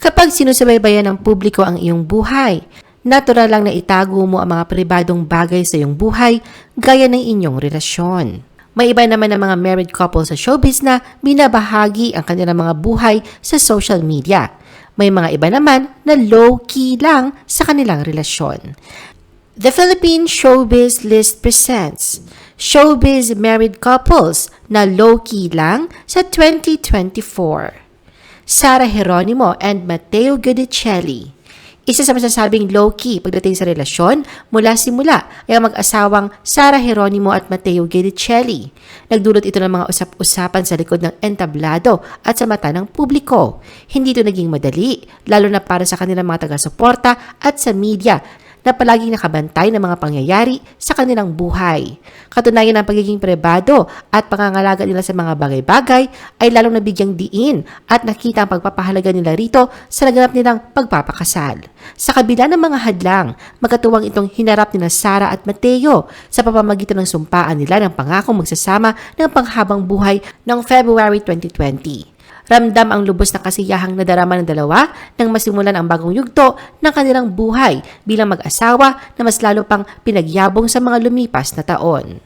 Kapag sinusubaybayan ng publiko ang iyong buhay, natural lang na itago mo ang mga pribadong bagay sa iyong buhay gaya ng inyong relasyon. May iba naman ng mga married couple sa showbiz na binabahagi ang kanilang mga buhay sa social media. May mga iba naman na low-key lang sa kanilang relasyon. The Philippine Showbiz List presents Showbiz Married Couples na low-key lang sa 2024. Sara Geronimo and Matteo Guidicelli. Isa sa masasabing low-key pagdating sa relasyon mula simula ay ang mag-asawang Sara Geronimo at Matteo Guidicelli. Nagdulot ito ng mga usap-usapan sa likod ng entablado at sa mata ng publiko. Hindi ito naging madali, lalo na para sa kanilang mga taga-suporta at sa media na palaging nakabantay ng mga pangyayari sa kanilang buhay. Katunayan ng pagiging pribado at pangangalaga nila sa mga bagay-bagay ay lalong nabigyang diin at nakita ang pagpapahalaga nila rito sa naganap nilang pagpapakasal. Sa kabila ng mga hadlang, magkatuwang itong hinarap nila Sara at Mateo sa pamamagitan ng sumpaan nila ng pangakong magsasama ng panghabang buhay noong February 2020. Ramdam ang lubos na kasiyahang nadarama ng dalawa nang masimulan ang bagong yugto ng kanilang buhay bilang mag-asawa na mas lalo pang pinagyabong sa mga lumipas na taon.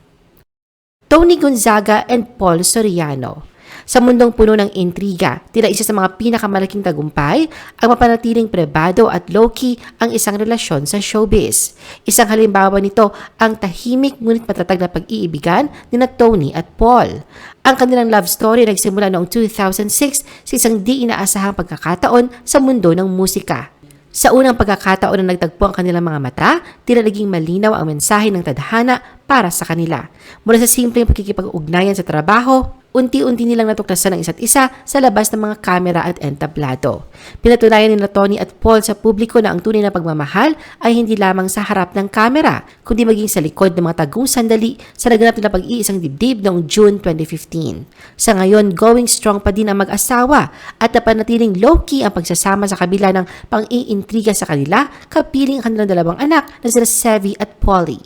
Tony Gonzaga and Paul Soriano sa mundong puno ng intriga, tila isa sa mga pinakamalaking tagumpay ang mapanatiling pribado at low-key ang isang relasyon sa showbiz. Isang halimbawa nito ang tahimik ngunit matatag na pag-iibigan ni na Tony at Paul. Ang kanilang love story nagsimula noong 2006 sa isang di inaasahang pagkakataon sa mundo ng musika. Sa unang pagkakataon na nagtagpo ang kanilang mga mata, tila naging malinaw ang mensahe ng tadhana para sa kanila. Mula sa simpleng pagkikipag-ugnayan sa trabaho, unti-unti nilang natuklasan ang isa't isa sa labas ng mga kamera at entablado. Pinatunayan ni Tony at Paul sa publiko na ang tunay na pagmamahal ay hindi lamang sa harap ng kamera, kundi maging sa likod ng mga tagong sandali sa naganap nila pag-iisang dibdib noong June 2015. Sa ngayon, going strong pa din ang mag-asawa at napanatiling low-key ang pagsasama sa kabila ng pang-iintriga sa kanila kapiling ang kanilang dalawang anak na sila Sevi at Polly.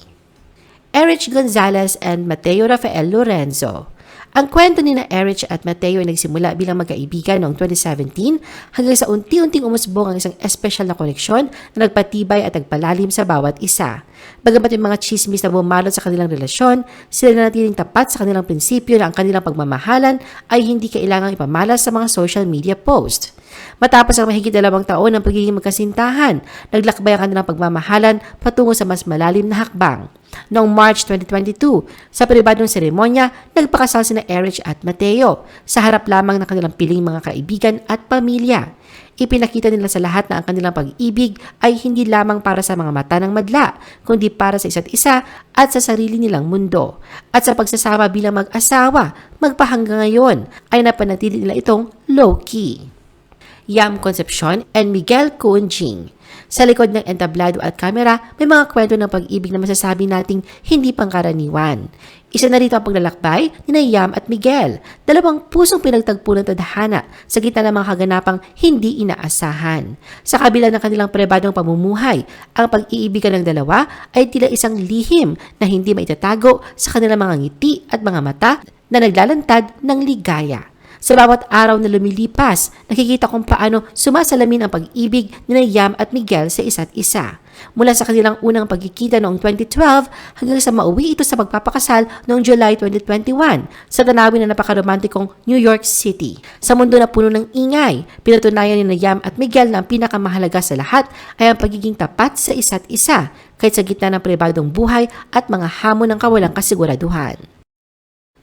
Erich Gonzalez and Mateo Rafael Lorenzo ang kwento ni na Erich at Mateo ay nagsimula bilang magkaibigan noong 2017 hanggang sa unti-unting umusbong ang isang espesyal na koneksyon na nagpatibay at nagpalalim sa bawat isa. Bagamat yung mga chismis na bumalot sa kanilang relasyon, sila na natiling tapat sa kanilang prinsipyo na ang kanilang pagmamahalan ay hindi kailangang ipamalas sa mga social media post. Matapos ang mahigit dalawang taon ng pagiging magkasintahan, naglakbay ang kanilang pagmamahalan patungo sa mas malalim na hakbang. Noong March 2022, sa pribadong seremonya, nagpakasal sina Erich at Mateo sa harap lamang ng kanilang piling mga kaibigan at pamilya. Ipinakita nila sa lahat na ang kanilang pag-ibig ay hindi lamang para sa mga mata ng madla, kundi para sa isa't isa at sa sarili nilang mundo. At sa pagsasama bilang mag-asawa, magpahanggang ngayon ay napanatili nila itong low-key. Yam Concepcion and Miguel Kunjing sa likod ng entablado at kamera, may mga kwento ng pag-ibig na masasabi nating hindi pangkaraniwan. Isa na rito ang paglalakbay ni Nayam at Miguel, dalawang pusong pinagtagpo ng tadhana sa gitna ng mga kaganapang hindi inaasahan. Sa kabila ng kanilang pribadong pamumuhay, ang pag-iibigan ng dalawa ay tila isang lihim na hindi maitatago sa kanilang mga ngiti at mga mata na naglalantad ng ligaya. Sa bawat araw na lumilipas, nakikita kung paano sumasalamin ang pag-ibig ni Yam at Miguel sa isa't isa. Mula sa kanilang unang pagkikita noong 2012 hanggang sa mauwi ito sa pagpapakasal noong July 2021 sa tanawin na napakaromantikong New York City. Sa mundo na puno ng ingay, pinatunayan ni Yam at Miguel na ang pinakamahalaga sa lahat ay ang pagiging tapat sa isa't isa kahit sa gitna ng pribadong buhay at mga hamon ng kawalang kasiguraduhan.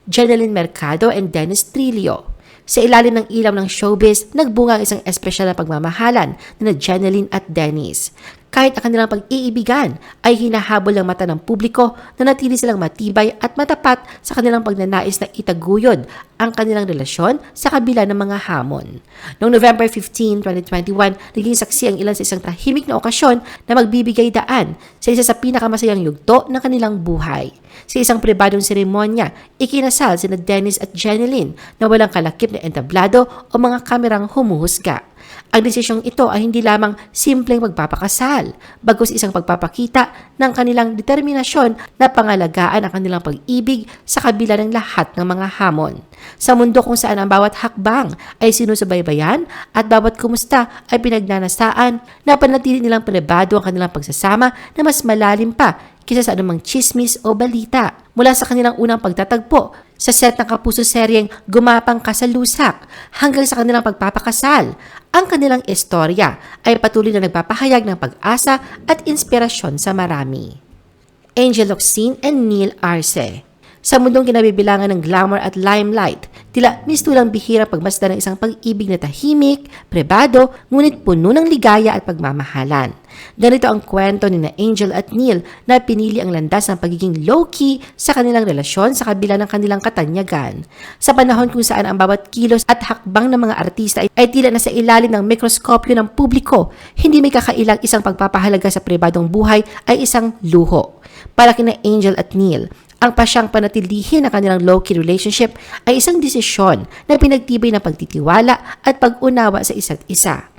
Jeneline Mercado and Dennis Trillo sa ilalim ng ilaw ng showbiz, nagbunga ang isang espesyal na pagmamahalan na Jeneline at Dennis. Kahit ang kanilang pag-iibigan ay hinahabol ng mata ng publiko na natili silang matibay at matapat sa kanilang pagnanais na itaguyod ang kanilang relasyon sa kabila ng mga hamon. Noong November 15, 2021, naging saksi ang ilan sa isang tahimik na okasyon na magbibigay daan sa isa sa pinakamasayang yugto ng kanilang buhay. Sa isang pribadong seremonya, ikinasal sina Dennis at Jeneline na walang kalakip na entablado o mga kamerang humuhusga. Ang desisyong ito ay hindi lamang simpleng magpapakasal, bagkus isang pagpapakita ng kanilang determinasyon na pangalagaan ang kanilang pag-ibig sa kabila ng lahat ng mga hamon. Sa mundo kung saan ang bawat hakbang ay sinusubaybayan at bawat kumusta ay pinagnanasaan, napanatili nilang panibado ang kanilang pagsasama na mas malalim pa kisa sa anumang chismis o balita. Mula sa kanilang unang pagtatagpo sa set ng kapuso seryeng Gumapang Ka sa Lusak hanggang sa kanilang pagpapakasal, ang kanilang istorya ay patuloy na nagpapahayag ng pag-asa at inspirasyon sa marami. Angel Locsin and Neil Arce sa mundong kinabibilangan ng glamour at limelight, tila mistulang bihira pagmasdan ng isang pag-ibig na tahimik, pribado, ngunit puno ng ligaya at pagmamahalan. Ganito ang kwento ni na Angel at Neil na pinili ang landas ng pagiging low-key sa kanilang relasyon sa kabila ng kanilang katanyagan. Sa panahon kung saan ang bawat kilos at hakbang ng mga artista ay, ay tila nasa ilalim ng mikroskopyo ng publiko, hindi may kakailang isang pagpapahalaga sa pribadong buhay ay isang luho. Para kina Angel at Neil, ang pasyang panatilihin ng kanilang low-key relationship ay isang desisyon na pinagtibay ng pagtitiwala at pag-unawa sa isa't isa.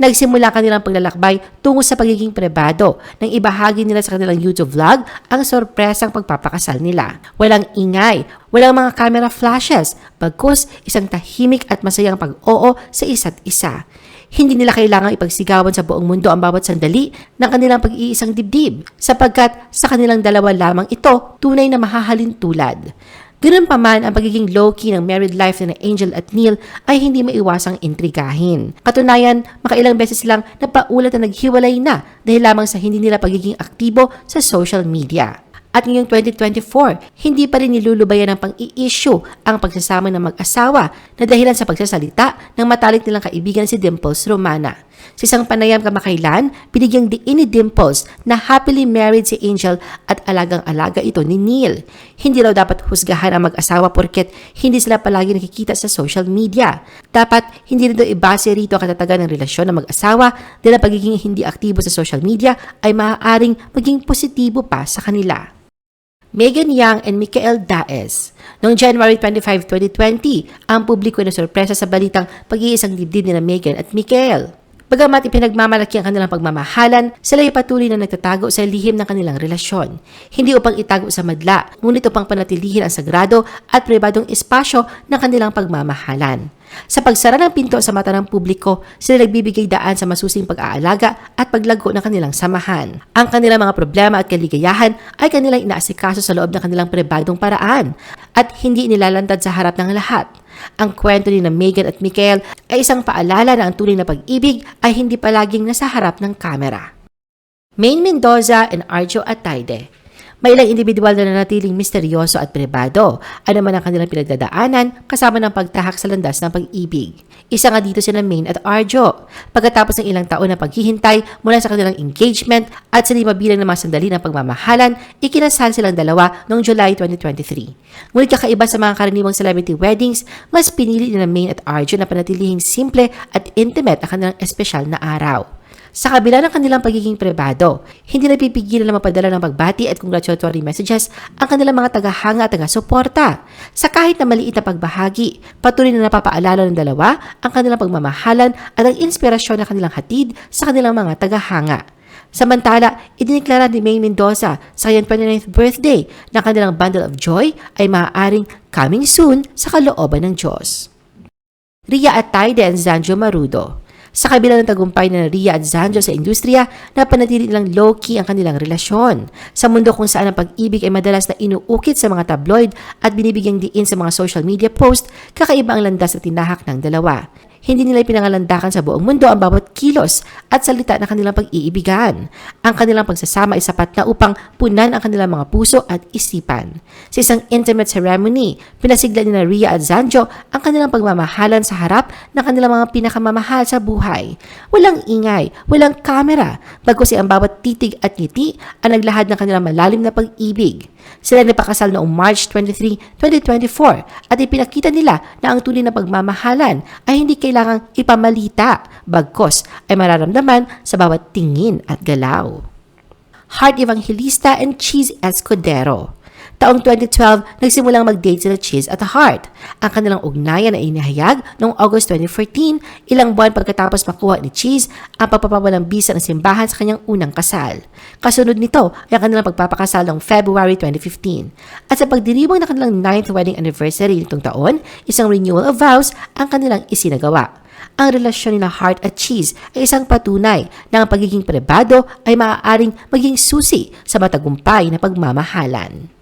Nagsimula ang kanilang paglalakbay tungo sa pagiging pribado nang ibahagi nila sa kanilang YouTube vlog ang sorpresang pagpapakasal nila. Walang ingay, walang mga camera flashes, bagkus isang tahimik at masayang pag-oo sa isa't isa. Hindi nila kailangang ipagsigawan sa buong mundo ang bawat sandali ng kanilang pag-iisang dibdib sapagkat sa kanilang dalawa lamang ito tunay na mahahalin tulad. Ganun pa man, ang pagiging low-key ng married life ni Angel at Neil ay hindi maiwasang intrigahin. Katunayan, makailang beses silang napaulat na naghiwalay na dahil lamang sa hindi nila pagiging aktibo sa social media. At ngayong 2024, hindi pa rin nilulubayan ng pang-i-issue ang pagsasama ng mag-asawa na dahilan sa pagsasalita ng matalik nilang kaibigan si Dimples Romana. Sa isang panayam kamakailan, binigyang diin ni Dimples na happily married si Angel at alagang-alaga ito ni Neil. Hindi raw dapat husgahan ang mag-asawa porket hindi sila palagi nakikita sa social media. Dapat hindi rin ibase rito ang katatagan ng relasyon ng mag-asawa dahil pagiging hindi aktibo sa social media ay maaaring maging positibo pa sa kanila. Megan Young and Michael Daes. Noong January 25, 2020, ang publiko ay nasorpresa sa balitang pag-iisang dibdib ni na Megan at Michael. Bagamat ipinagmamalaki ang kanilang pagmamahalan, sila ay patuloy na nagtatago sa lihim ng kanilang relasyon. Hindi upang itago sa madla, ngunit upang panatilihin ang sagrado at pribadong espasyo ng kanilang pagmamahalan. Sa pagsara ng pinto sa mata ng publiko, sila nagbibigay daan sa masusing pag-aalaga at paglago ng kanilang samahan. Ang kanilang mga problema at kaligayahan ay kanilang inaasikaso sa loob ng kanilang pribadong paraan at hindi nilalantad sa harap ng lahat. Ang kwento ni na Megan at Michael ay isang paalala na ang tunay na pag-ibig ay hindi palaging nasa harap ng kamera. Maine Mendoza and Arjo Ataide may ilang individual na nanatiling misteryoso at pribado. Ano man ang kanilang pinagdadaanan kasama ng pagtahak sa landas ng pag-ibig. Isa nga dito sina Maine at Arjo. Pagkatapos ng ilang taon na paghihintay mula sa kanilang engagement at sa lima bilang ng mga sandali ng pagmamahalan, ikinasal silang dalawa noong July 2023. Ngunit kakaiba sa mga karaniwang celebrity weddings, mas pinili ni na Maine at Arjo na panatilihing simple at intimate ang kanilang espesyal na araw. Sa kabila ng kanilang pagiging pribado, hindi napipigilan na mapadala ng pagbati at congratulatory messages ang kanilang mga tagahanga at taga-suporta. Sa kahit na maliit na pagbahagi, patuloy na napapaalala ng dalawa ang kanilang pagmamahalan at ang inspirasyon na kanilang hatid sa kanilang mga tagahanga. Samantala, idiniklara ni May Mendoza sa kanyang 29th birthday na kanilang bundle of joy ay maaaring coming soon sa kalooban ng Diyos. Ria Atayde and Zanjo Marudo sa kabila ng tagumpay na Ria at Zanjo sa industriya, napanatili nilang low-key ang kanilang relasyon. Sa mundo kung saan ang pag-ibig ay madalas na inuukit sa mga tabloid at binibigyang diin sa mga social media post, kakaiba ang landas at tinahak ng dalawa. Hindi nila pinangalandakan sa buong mundo ang bawat kilos at salita na kanilang pag-iibigan. Ang kanilang pagsasama ay sapat na upang punan ang kanilang mga puso at isipan. Sa isang intimate ceremony, pinasigla ni Ria at Zanjo ang kanilang pagmamahalan sa harap ng kanilang mga pinakamamahal sa buhay. Walang ingay, walang kamera, bago si ang bawat titig at ngiti ang naglahad ng kanilang malalim na pag-ibig. Sila nagpakasal noong March 23, 2024 at ipinakita nila na ang tunay na pagmamahalan ay hindi kailangang ipamalita, bagkos ay mararamdaman sa bawat tingin at galaw. Heart Evangelista and Cheese Escudero Taong 2012, nagsimulang mag-date sila Cheese at Heart. Ang kanilang ugnayan ay inihayag noong August 2014, ilang buwan pagkatapos makuha ni Cheese ang pagpapawalang bisa ng simbahan sa kanyang unang kasal. Kasunod nito ay ang kanilang pagpapakasal noong February 2015. At sa pagdiriwang ng kanilang 9th wedding anniversary nitong taon, isang renewal of vows ang kanilang isinagawa. Ang relasyon nila Heart at Cheese ay isang patunay na ang pagiging pribado ay maaaring maging susi sa matagumpay na pagmamahalan.